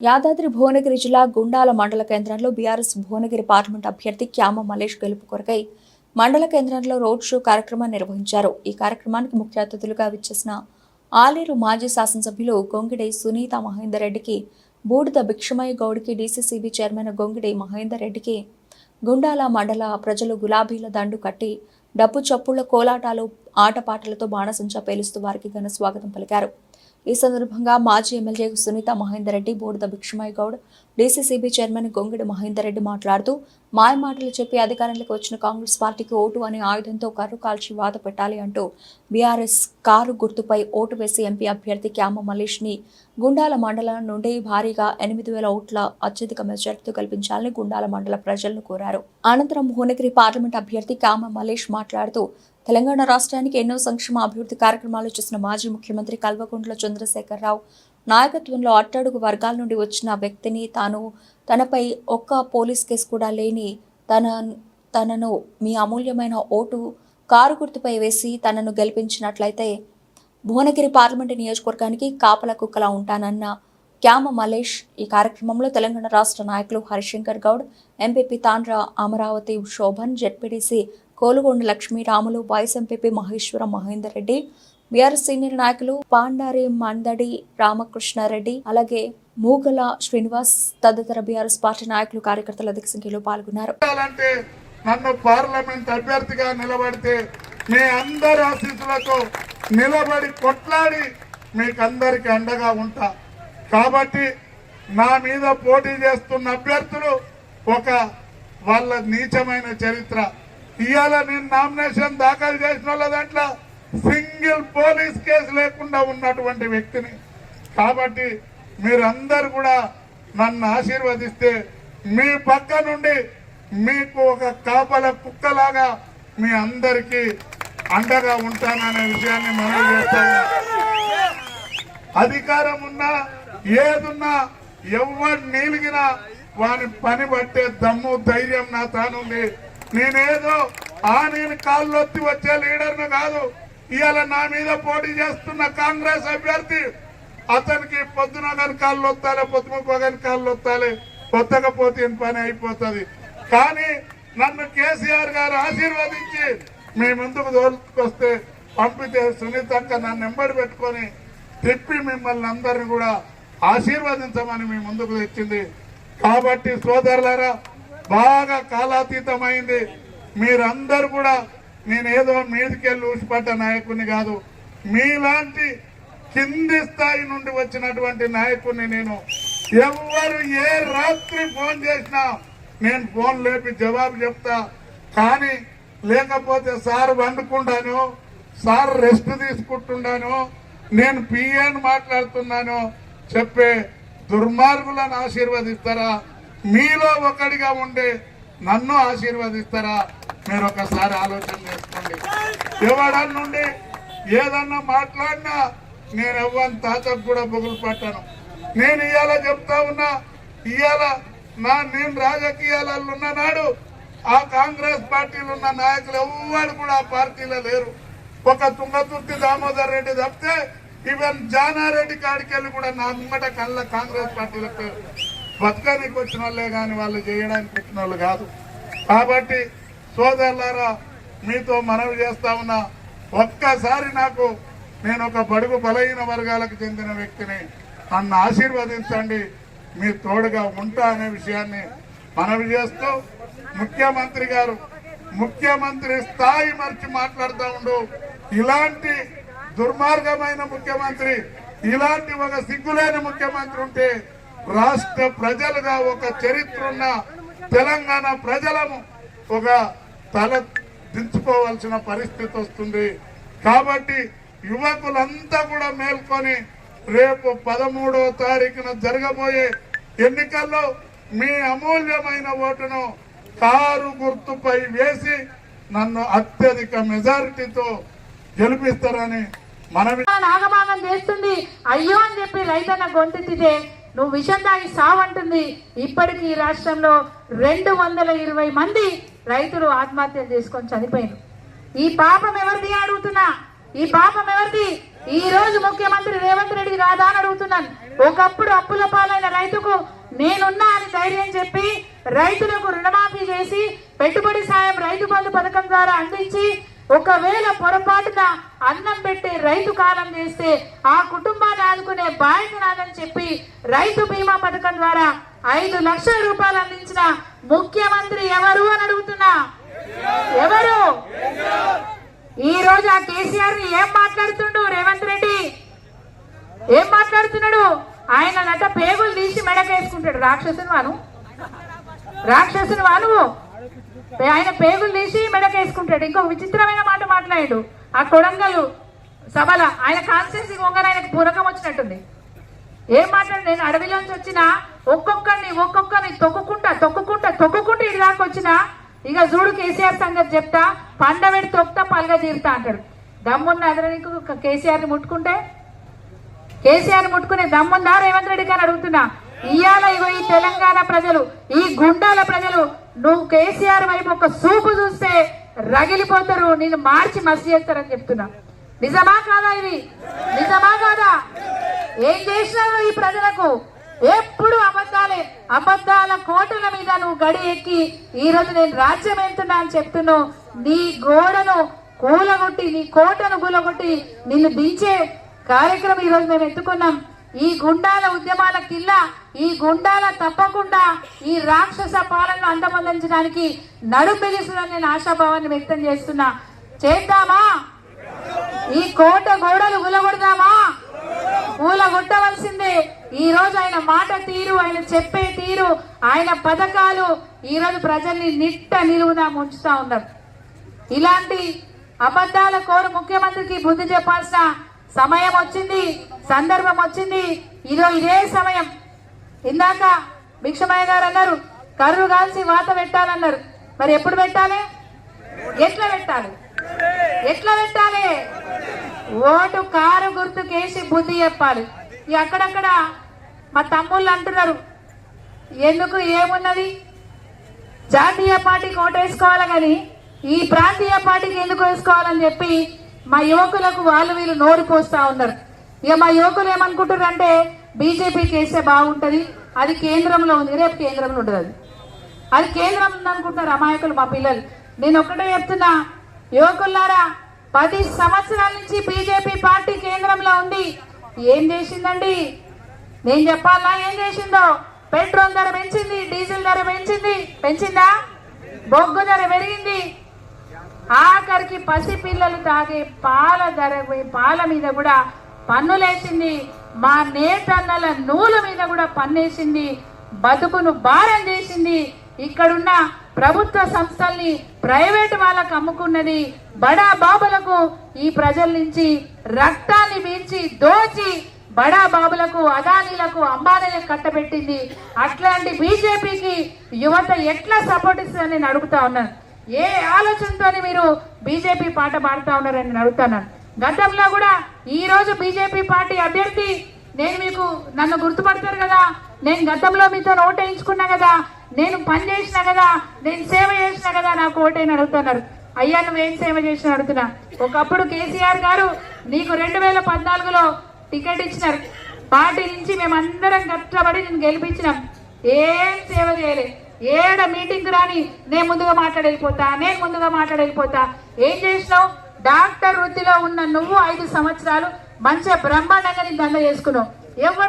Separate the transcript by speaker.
Speaker 1: యాదాద్రి భువనగిరి జిల్లా గుండాల మండల కేంద్రంలో బీఆర్ఎస్ భువనగిరి పార్లమెంట్ అభ్యర్థి క్యామ మలేష్ గెలుపు కొరకై మండల కేంద్రంలో రోడ్ షో కార్యక్రమాన్ని నిర్వహించారు. ఈ కార్యక్రమానికి ముఖ్య అతిథులుగా విచ్చేసిన ఆలేరు మాజీ శాసనసభ్యులు గొంగిడై సునీత మహేందర్ రెడ్డికి బూడిద భిక్షమయ్య గౌడ్కి డీసీసీబీ చైర్మన్ గొంగిడై మహేందర్ రెడ్డికి గుండాల మండల ప్రజలు గులాబీల దండు కట్టి డప్పు చప్పుళ్ళ కోలాటాలు ఆటపాటలతో బాణసంచా పేలుస్తూ వారికి ఘన స్వాగతం పలికారు. ఈ సందర్భంగా మాజీ ఎమ్మెల్యే సునీత మహేందర్ రెడ్డి బూడిద భిక్షమయ్య గౌడ్ డీసీసీబీ చైర్మన్ గొంగిడి మహేందర్ రెడ్డి మాట్లాడుతూ మాయ మాటలు చెప్పి అధికారంలోకి వచ్చిన కాంగ్రెస్ పార్టీకి ఓటు అనే ఆయుధంతో కర్రు కాల్చి వాత పెట్టాలి అంటూ బీఆర్ఎస్ కారు గుర్తుపై ఓటు వేసి ఎంపీ అభ్యర్థి క్యామ మలేష్ని గుండాల మండలం నుండి భారీగా ఎనిమిది వేల ఓట్ల అత్యధిక మెజార్టీతో కల్పించాలని గుండాల మండల ప్రజలను కోరారు. అనంతరం భువనగిరి పార్లమెంట్ అభ్యర్థి క్యామ మలేష్ మాట్లాడుతూ తెలంగాణ రాష్ట్రానికి ఎన్నో సంక్షేమ అభివృద్ధి కార్యక్రమాలు చేసిన మాజీ ముఖ్యమంత్రి కల్వకుంట్ల చంద్రశేఖరరావు నాయకత్వంలో అట్టడుగు వర్గాల నుండి వచ్చిన వ్యక్తిని తాను తనపై ఒక్క పోలీస్ కేసు కూడా లేని తన తనను మీ అమూల్యమైన ఓటు కారు గుర్తుపై వేసి తనను గెలిపించినట్లయితే భువనగిరి పార్లమెంటు నియోజకవర్గానికి కాపల కుక్కలా ఉంటానన్న క్యామ మలేష్ ఈ కార్యక్రమంలో తెలంగాణ రాష్ట్ర నాయకులు Harishankar Goud MPP Tandra Amaravathi Shobhan ZPTC Kolugonda Lakshmi Ramulu vice MPP Maheshwaram Mahender Reddy BRS senior నాయకులు పాండారి మందడి రామకృష్ణారెడ్డి అలాగే మూగల శ్రీనివాస్ తదితర బీఆర్ఎస్ పార్టీ నాయకులు కార్యకర్తలు అధిక సంఖ్యలో పాల్గొన్నారు.
Speaker 2: నన్ను పార్లమెంట్ అభ్యర్థిగా నిలబడితే మీ అందరి ఆశీస్సులతో నిలబడి కొట్లాడి మీకందరికి అండగా ఉంటా. కాబట్టి నా మీద పోటీ చేస్తున్న అభ్యర్థులు ఒక వాళ్ళ నీచమైన చరిత్ర. ఇవాళ నేను నామినేషన్ దాఖలు చేసిన వాళ్ళ దాంట్లో సింగిల్ పోలీస్ కేసు లేకుండా ఉన్నటువంటి వ్యక్తిని. కాబట్టి మీరందరూ కూడా నన్ను ఆశీర్వదిస్తే మీ పక్క నుండి మీకు ఒక కాపల కుక్కలాగా మీ అందరికీ అండగా ఉంటాననే విషయాన్ని మనం చేస్తాను అధికారం ఉన్నా ఏదున్నా ఎవరు నీలిగినా వాని పని పట్టే దమ్ము ధైర్యం నా తానుంది. నేనేదో ఆ నేను కాళ్ళొత్తి వచ్చే లీడర్ను కాదు. ఇవాళ నా మీద పోటీ చేస్తున్న కాంగ్రెస్ అభ్యర్థి అతనికి పొద్దున కానీ కాళ్ళు వస్తాలే పొద్దుముకో కానీ కాళ్ళు వస్తాలే కొత్తకపోతే పని అయిపోతుంది. కానీ నన్ను కేసీఆర్ గారు ఆశీర్వదించి మీ ముందుకు తోలుకొస్తే పంపితే సునీతక్క నన్ను ఎంబడి పెట్టుకొని తిప్పి మిమ్మల్ని అందరిని కూడా ఆశీర్వదించమని మీ ముందుకు తెచ్చింది. కాబట్టి సోదరులారా బాగా కాలాతీతమైంది. మీరందరూ కూడా నేనేదో మీదికెళ్ళి ఊసిపడ్డ నాయకుని కాదు మీలాంటి కింది స్థాయి నుండి వచ్చినటువంటి నాయకుడిని నేను ఎవరు ఏ రాత్రి ఫోన్ చేసినా నేను ఫోన్ లేపి జవాబు చెప్తా. కానీ లేకపోతే సార్ వండుకుంటాను సార్ రెస్ట్ తీసుకుంటున్నాను నేను పిఏని మాట్లాడుతున్నాను చెప్పే దుర్మార్గులను ఆశీర్వదిస్తారా? మీలో ఒకడిగా ఉండే నన్ను ఆశీర్వదిస్తారా? మీరు ఒకసారి ఆలోచన చేసుకోండి. ఎవడన్నుండి ఏదన్నా మాట్లాడినా నేను ఎవ్వని తాతకు కూడా బొగులు పట్టాను. నేను ఇవాళ చెప్తా ఉన్నా ఇవాళ నా నేను రాజకీయాలలో ఉన్ననాడు ఆ కాంగ్రెస్ పార్టీలో ఉన్న నాయకులు ఎవ్వరు కూడా ఆ పార్టీలో లేరు. ఒక తుంగతుర్తి దామోదర్ రెడ్డి తప్పితే ఈవెన్ జానారెడ్డి కాడికి వెళ్ళి కూడా నా ముంగట కళ్ళ కాంగ్రెస్ పార్టీలకు బతకానికి వచ్చిన వాళ్ళే కానీ వాళ్ళు చేయడానికి వచ్చిన వాళ్ళు కాదు. కాబట్టి సోదరులారా మీతో మనవి చేస్తా ఉన్నా ఒక్కసారి నాకు నేను ఒక బడుగు బలహీన వర్గాలకు చెందిన వ్యక్తిని నన్ను ఆశీర్వదించండి. మీ తోడుగా ఉంటా అనే విషయాన్ని మనవి చేస్తూ ముఖ్యమంత్రి గారు ముఖ్యమంత్రి స్థాయి మర్చి మాట్లాడుతూ ఉండు. ఇలాంటి దుర్మార్గమైన ముఖ్యమంత్రి ఇలాంటి ఒక సిగ్గులేని ముఖ్యమంత్రి ఉంటే రాష్ట్ర ప్రజలుగా ఒక చరిత్ర ఉన్న తెలంగాణ ప్రజలను ఒక తల దించుకోవాల్సిన పరిస్థితి వస్తుంది. కాబట్టి యువకులంతా కూడా మేల్కొని రేపు పదమూడవ తారీఖున జరగబోయే ఎన్నికల్లో మీ అమూల్యమైన ఓటును కారు గుర్తుపై వేసి నన్ను అత్యధిక మెజారిటీతో గెలిపిస్తారని మనవి
Speaker 3: నాగభాగం చేస్తుంది. అయ్యో అని చెప్పి రైతన్న గొంతెత్తితే నువ్వు విషం తాగి సావంటుంది. ఇప్పటికి ఈ రాష్ట్రంలో రెండు వందల ఇరవై మంది రైతులు ఆత్మహత్యలు చేసుకొని చనిపోయింది ఈ పాపం ఎవరిది అడుగుతున్నా? ఈ పాపం ఎవరిది? ఈ రోజు ముఖ్యమంత్రి రేవంత్ రెడ్డి రాదా అని అడుగుతున్నాను. ఒకప్పుడు అప్పుల పాలైన రైతుకు నేనున్నా అని ధైర్యం చెప్పి రైతులకు రుణమాఫీ చేసి పెట్టుబడి సాయం రైతు బంధు పథకం ద్వారా అందించి ఒకవేళ పొరపాటున అన్నం పెట్టి రైతు కాలం చేస్తే ఆ కుటుంబాన్ని ఆదుకునే బాధ్యత నాదని చెప్పి రైతు బీమా పథకం ద్వారా ఐదు లక్షల రూపాయలు అందించిన ముఖ్యమంత్రి ఎవరు అని అడుగుతున్నా? ఎవరు? ఈ రోజు ఆ కేసీఆర్ని ఏం మాట్లాడుతుండు రేవంత్ రెడ్డి? ఏం మాట్లాడుతున్నాడు? ఆయన నట పేగులు తీసి మెడకేసుకుంటాడు. రాక్షసుని వాను రాక్షసుని వాను ఆయన పేగులు తీసి మెడకేసుకుంటాడు. ఇంకొక విచిత్రమైన మాట మాట్లాడాడు. ఆ కొడంగలు సభల ఆయన కాన్స్టెన్సీ కొంగన ఆయనకు పూరకం వచ్చినట్టుంది. ఏం మాట్లాడు? నేను అడవిలోంచి వచ్చిన ఒక్కొక్కరిని ఒక్కొక్కరిని తొక్కుకుంటా తొక్కుకుంటా తొక్కుకుంటా ఇటు దాకా వచ్చిన ఇక చూడు కేసీఆర్ సంగతి చెప్తా పండబెడి తొక్తా పలగ తీరుతా అంటాడు. దమ్మున్న ఎదురనీకు కేసీఆర్ని ముట్టుకుంటే కేసీఆర్ని ముట్టుకునే దమ్ముందా? రేవంత్ రెడ్డి గారు అడుగుతున్నా. ఇవాళ ఇగో ఈ తెలంగాణ ప్రజలు ఈ గుండాల ప్రజలు నువ్వు కేసీఆర్ వైపు ఒక సూపు చూస్తే రగిలిపోతారు. నేను మార్చి మసి చేస్తారని చెప్తున్నా. నిజమా కాదా ఇది? నిజమా కాదా? ఏం చేసినావు ఈ ప్రజలకు? ఎప్పుడు అబద్ధాలే అబద్ధాల కోటల మీద నువ్వు గడి ఎక్కి ఈ రోజు నేను రాజ్యం వెళ్తున్నా అని చెప్తున్నావు. నీ గోడను కూలగొట్టి నీ కోటను కూలగొట్టి నిన్ను దించే కార్యక్రమం ఈ రోజు మేము ఎత్తుకున్నాం. ఈ గుండాల ఉద్యమాల కిల్ల ఈ గుండాల తప్పకుండా ఈ రాక్షస పాలనను అందమందించడానికి నడుం బిగిస్తుందని నేను ఆశాభావాన్ని వ్యక్తం చేస్తున్నా. చేద్దామా? ఈ కోట గోడలు కూలగొడదామా కూలగొట్టవలసిందే ఈ రోజు ఆయన మాట తీరు ఆయన చెప్పే తీరు ఆయన పథకాలు ఈ రోజు ప్రజల్ని నిట్ట నిలువునా ముంచుతా ఉన్నారు. ఇలాంటి అబద్ధాల కోరు ముఖ్యమంత్రికి బుద్ధి చెప్పాల్సిన సమయం వచ్చింది సందర్భం వచ్చింది. ఇదో ఇదే సమయం. ఇందాక భిక్షమయ్య గారు అన్నారు కర్రు కాల్చి వాత పెట్టాలన్నారు. మరి ఎప్పుడు పెట్టాలి? ఎట్లా పెట్టాలి? ఎట్లా పెట్టాలి? ఓటు కారు గుర్తు కేసి బుద్ధి చెప్పాలి. ఇక అక్కడక్కడ మా తమ్ముళ్ళు అంటున్నారు ఎందుకు ఏమున్నది? జాతీయ పార్టీకి ఓటేసుకోవాలి కానీ ఈ ప్రాంతీయ పార్టీకి ఎందుకు వేసుకోవాలని చెప్పి మా యువకులకు వాళ్ళు వీళ్ళు నోరు పోస్తా ఉన్నారు. ఇక మా యువకులు ఏమనుకుంటారు అంటే బీజేపీకి వేస్తే బాగుంటుంది అది కేంద్రంలో ఉంది రేపు కేంద్రంలో ఉంటుంది అది. అది కేంద్రం ఉందనుకుంటున్నారు అమాయకులు మా పిల్లలు. నేను ఒక్కటే చెప్తున్నా యువకులారా పది సంవత్సరాల నుంచి బీజేపీ పార్టీ కేంద్రంలో ఉంది. ఏం చేసిందండి? నేను చెప్పాలా ఏం చేసిందో? పెట్రోల్ ధర పెంచింది డీజిల్ ధర పెంచింది పెంచిందా? బొగ్గు ధర పెరిగింది. ఆఖరికి పసి పిల్లలు తాగే పాల ధర పాల మీద కూడా పన్నులేసింది మా నేతన్నల నూలు మీద కూడా పన్నేసింది. బతుకును భారం చేసింది. ఇక్కడున్న ప్రభుత్వ సంస్థల్ని ప్రైవేట్ వాళ్ళకు అమ్ముకున్నది బడా బాబులకు ఈ ప్రజల నుంచి రక్తాన్ని పీల్చి దోచి బడా బాబులకు అదానీలకు అంబానీలకు కట్టబెట్టింది. అట్లాంటి బీజేపీకి యువత ఎట్లా సపోర్ట్ ఇస్తుందని నేను అడుగుతా ఉన్నాను. ఏ ఆలోచనతోని మీరు బీజేపీ పాట పాడుతా ఉన్నారని నేను అడుగుతాను. గతంలో కూడా ఈ రోజు బీజేపీ పార్టీ అభ్యర్థి నేను మీకు నన్ను గుర్తుపడతారు కదా? నేను గతంలో మీతో ఓటేయించుకున్నా కదా? నేను పని చేసినా కదా? నేను సేవ చేసినా కదా? నాకు ఓటైన అడుగుతున్నారు. అయ్యా నువ్వేం సేవ చేసిన అడుగుతున్నా. ఒకప్పుడు కేసీఆర్ గారు నీకు రెండు వేల పద్నాలుగులో టికెట్ ఇచ్చినారు. పార్టీ నుంచి మేమందరం కష్టపడి నేను గెలిపించినాం. ఏం సేవ చేయలే. ఏడ మీటింగ్ రాని నేను ముందుగా మాట్లాడేళ్ళిపోతా నేను ముందుగా మాట్లాడేళ్ళిపోతా. ఏం చేసినావు? డాక్టర్ వృత్తిలో ఉన్న నువ్వు ఐదు సంవత్సరాలు మంచిగా బ్రహ్మాండంగా నీ దండ చేసుకున్నావు. ఎవరు